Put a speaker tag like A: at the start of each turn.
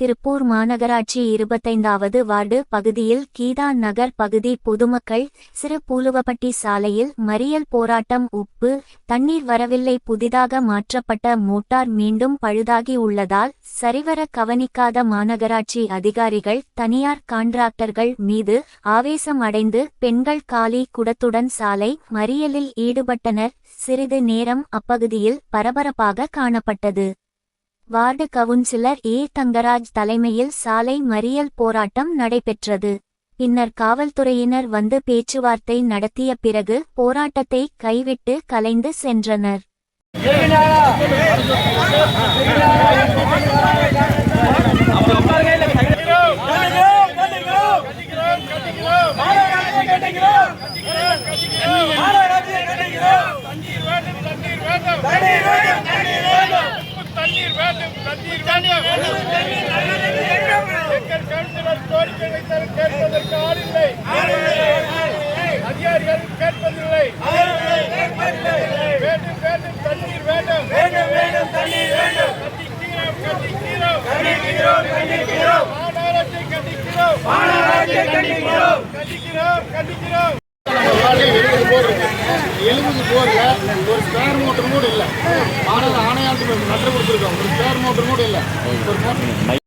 A: திருப்பூர் மாநகராட்சி இருபத்தைந்தாவது வார்டு பகுதியில் கீதா நகர் பகுதி பொதுமக்கள் சிறு பூலுவப்பட்டி சாலையில் மறியல் போராட்டம் உப்பு தண்ணீர் வரவில்லை புதிதாக மாற்றப்பட்ட மோட்டார் மீண்டும் பழுதாகி உள்ளதால் சரிவர கவனிக்காத மாநகராட்சி அதிகாரிகள் தனியார் கான்ட்ராக்டர்கள் மீது ஆவேசம் அடைந்து பெண்கள் காலி குடத்துடன் சாலை மறியலில் ஈடுபட்டனர். சிறிது நேரம் அப்பகுதியில் பரபரப்பாக காணப்பட்டது. வார்டு கவுன்சிலர் ஏ. தங்கராஜ் தலைமையில் சாலை மறியல் போராட்டம் நடைபெற்றது. பின்னர் காவல்துறையினர் வந்து பேச்சுவார்த்தை நடத்திய பிறகு போராட்டத்தை கைவிட்டு கலைந்து சென்றனர்
B: தண்ணீர் வேண்டும் தண்ணீர் வேண்டும் தண்ணீர் வேண்டும் எங்கள் கவுன்சிலர் கோரிக்கை கேட்பதற்கு ஆளில்லை அதிகாரிகள் கேட்பதில்லை வேண்டும் வேண்டும் தண்ணீர் வேண்டும் வேண்டும் வேண்டும் தண்ணீர் வேண்டும் கண்டிக்கிறோம் கண்டிக்கிறோம். கண்டிக்கிறோம். கண்டிக்கிறோம். கண்டிக்கிறோம். கண்டிக்கிறோம். கண்டிக்கிறோம்.
C: எழுபது போரில் ஒரு ஸ்பேர் மோட்டர் கூட இல்லை. ஆனால் ஆணையாளத்துக்கு நட்டு கொடுத்துருக்கோம். ஒரு ஸ்பேர் மோட்டர் கூட இல்லை. ஒரு மோட்டர்